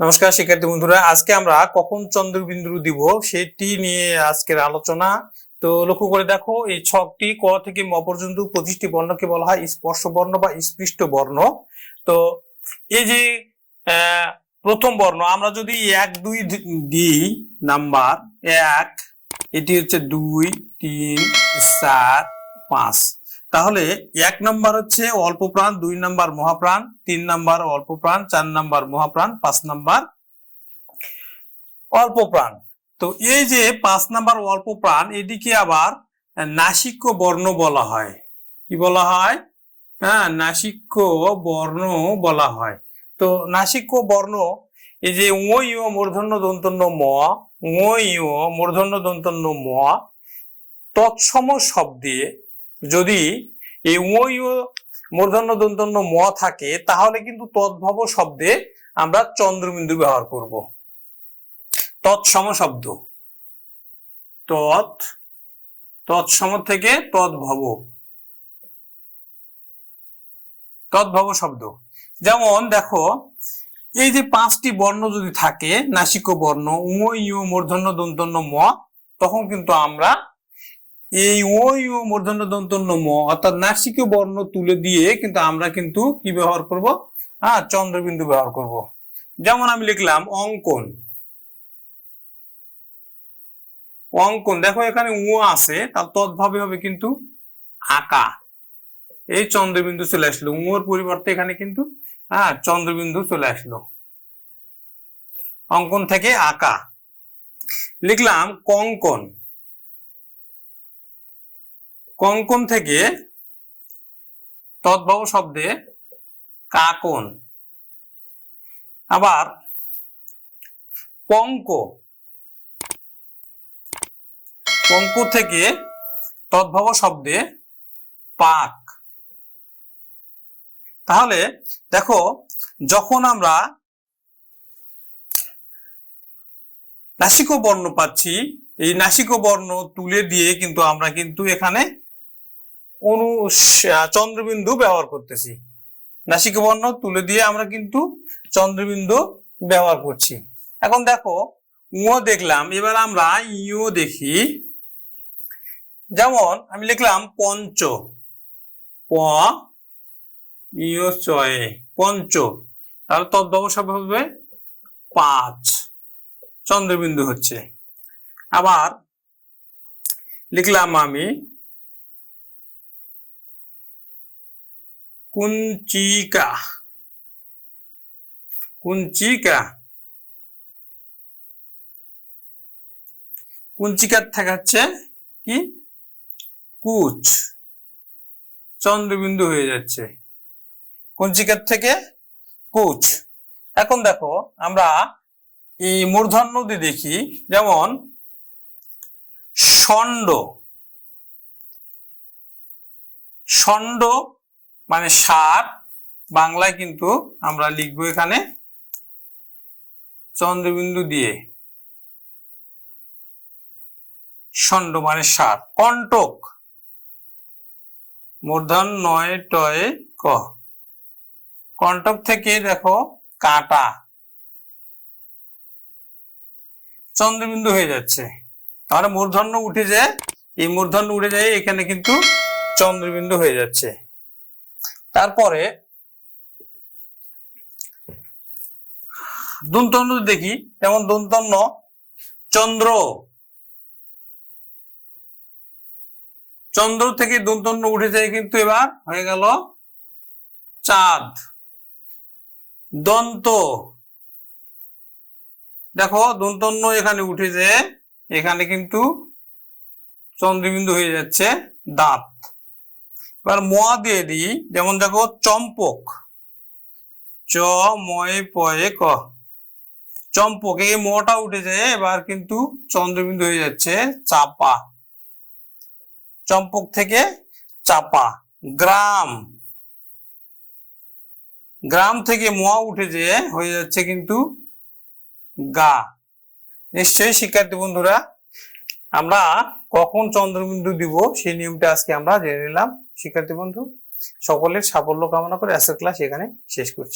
নমস্কার, শিক্ষার্থী বন্ধুরা। আজকে আমরা কখন চন্দ্রবিন্দু দিব সেটি নিয়ে আজকের আলোচনা। তো লক্ষ্য করে দেখো, এই ছকটি ক থেকে ম পর্যন্ত পঁচিশটি বর্ণকে বলা হয় স্পর্শ বর্ণ বা স্পৃষ্ট বর্ণ তো এই যে প্রথম বর্ণ, আমরা যদি এক, দুই দিই নাম্বার, এক, এটি হচ্ছে দুই, তিন, চার, পাঁচ। তাহলে এক নাম্বার হচ্ছে অল্প প্রাণ, দুই নাম্বার মহাপ্রাণ, তিন নাম্বার অল্প প্রাণ, চার নাম্বার মহাপ্রাণ, পাঁচ নাম্বার অল্প প্রাণ। তো এই যে পাঁচ নাম্বার অল্প প্রাণ, এটিকে আবার নাসিক্য বর্ণ বলা হয়। কি বলা হয়? হ্যাঁ নাসিক্য বর্ণ বলা হয়। তো নাসিক্য বর্ণ, এই যে ও মূর্ধন্য, দন্তন্য, ম ও মূর্ধন্য, দন্তন্য, ম, তৎসম শব্দে যদি এই ও মূর্ধন্য, দন্তন্য, ম থাকে, তাহলে কিন্তু তদ্ভব শব্দে আমরা চন্দ্রবিন্দু ব্যবহার করব। তৎসম শব্দ। তৎ, তৎসম থেকে তদ্ভব। তদ্ভব শব্দ। যেমন দেখো, এই যে পাঁচটি বর্ণ যদি থাকে, নাসিক বর্ণ উ ইউ মূর্ধন্য, দন্তন্য, ম, তখন কিন্তু আমরা এই ওই ও মূর্ধন্য দন্তন্য ম অর্থাৎ নাসিক বর্ণ তুলে দিয়ে কিন্তু আমরা কিন্তু কি ব্যবহার করব? হ্যাঁ চন্দ্রবিন্দু ব্যবহার করব। যেমন আমি লিখলাম অঙ্কন। অঙ্কন, দেখো এখানে উ আছে, তার তদ্ভাবে হবে কিন্তু আঁকা। এই চন্দ্রবিন্দু চলে আসলো। উঁর পরিবর্তে এখানে কিন্তু হ্যাঁ চন্দ্রবিন্দু চলে আসলো। অঙ্কন থেকে আঁকা। লিখলাম কঙ্কন। কঙ্কন থেকে? তদ্ভব শব্দে কাকন। আবার পঙ্ক। পঙ্ক থেকে তদ্ভব শব্দে পাক। তাহলে দেখো, যখন আমরা নাসিক বর্ণ পাচ্ছি, এই নাসিক বর্ণ তুলে দিয়ে কিন্তু আমরা কিন্তু এখানে অনু চন্দ্রবিন্দু ব্যবহার করতেছি। নাসিক বর্ণ তুলে দিয়ে আমরা কিন্তু চন্দ্রবিন্দু ব্যবহার করছি। এখন দেখো ও দেখলাম, এবার আমরা ইও দেখি। যেমন আমি লিখলাম পঞ্চ। প ইও চয়ে পঞ্চ। তাহলে তদ্ভব হবে পাঁচ। চন্দ্রবিন্দু হচ্ছে। আবার লিখলাম আমি কুঞ্চিকা। কুঞ্চিকা। কুঞ্চিকার থেকে কি? কুচ। চন্দ্রবিন্দু হয়ে যাচ্ছে। কুঞ্চিকার থেকে কুচ। এখন দেখো, আমরা এই মূর্ধন্য দিয়ে দেখি, যেমন ষণ্ড। ষণ্ড মানে সার, বাংলায় কিন্তু আমরা লিখব এখানে চন্দ্রবিন্দু দিয়ে ষণ্ড মানে সার কণ্টক মূর্ধন নয় টয় ক। কণ্টক থেকে দেখো কাটা। চন্দ্রবিন্দু হয়ে যাচ্ছে। তাহলে মূর্ধন্য উঠে যায়, এই মূর্ধন্য উঠে যায়, এখানে কিন্তু চন্দ্রবিন্দু হয়ে যাচ্ছে। তারপরে দন্তন্য দেখি, যেমন দন্তন্য চন্দ্র। চন্দ্র থেকে দন্তন্য উঠে যায় কিন্তু এবার হয়ে গেল চাঁদ। দন্ত। দেখো, দন্তন্য এখানে উঠে যে এখানে কিন্তু চন্দ্রবিন্দু হয়ে যাচ্ছে দাঁত। এবার মোয়া দিয়ে দিই যেমন দেখো, চম্পক। চ, ময়ে, পয়ে, ক। চম্পক, এই মোটা উঠে যায় এবার কিন্তু চন্দ্রবিন্দু হয়ে যাচ্ছে, চাপা। চম্পক থেকে চাপা। গ্রাম। গ্রাম থেকে মোয়া উঠে যে হয়ে যাচ্ছে কিন্তু গা। নিশ্চয়ই, শিক্ষার্থী বন্ধুরা, আমরা কখন চন্দ্রবিন্দু দিব, সেই নিয়মটা আজকে আমরা জেনে নিলাম। শিক্ষার্থী বন্ধু সকলের সাফল্য কামনা করে আজকের ক্লাস এখানে শেষ করছি।